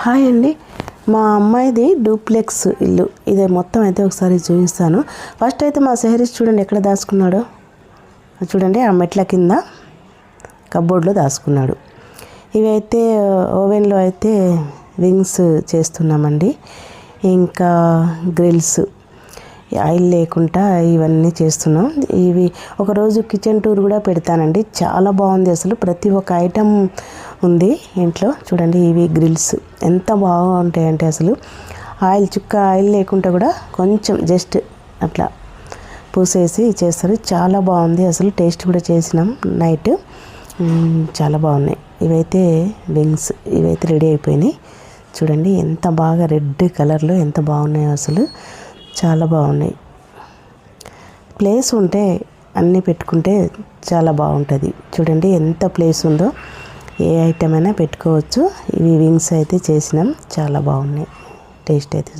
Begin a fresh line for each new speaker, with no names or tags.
Hi అండి. మా అమ్మాయిది డూప్లెక్స్ ఇల్లు. ఇదే మొత్తం అయితే ఒకసారి చూపిస్తాను. ఫస్ట్ అయితే మా సెహరీస్ చూడండి ఎక్కడ దాచుకున్నాడో. చూడండి ఆ మెట్ల కింద కబోర్డ్లో దాచుకున్నాడు. ఇవైతే ఓవెన్లో అయితే వింగ్స్ చేస్తున్నామండి. ఇంకా గ్రిల్స్ ఆయిల్ లేకుండా ఇవన్నీ చేస్తున్నాం. ఇవి ఒకరోజు కిచెన్ టూర్ కూడా పెడతానండి. చాలా బాగుంది అసలు. ప్రతి ఒక్క ఐటెం ఉంది ఇంట్లో. చూడండి ఇవి గ్రిల్స్ ఎంత బాగుంటాయంటే అసలు. ఆయిల్ చుక్క ఆయిల్ లేకుండా కూడా కొంచెం జస్ట్ అట్లా పూసేసి చేస్తారు. చాలా బాగుంది. అసలు టేస్ట్ కూడా చేసినాం నైట్. చాలా బాగున్నాయి. ఇవైతే వింగ్స్ ఇవైతే రెడీ అయిపోయినాయి. చూడండి ఎంత బాగా రెడ్ కలర్లో ఎంత బాగున్నాయో అసలు. చాలా బాగున్నాయి. ప్లేస్ ఉంటే అన్నీ పెట్టుకుంటే చాలా బాగుంటుంది. చూడండి ఎంత ప్లేస్ ఉందో. ఏ ఐటమ్ అయినా పెట్టుకోవచ్చు. ఇవి వింగ్స్ అయితే చేసినాం. చాలా బాగున్నాయి. టేస్ట్ అయితే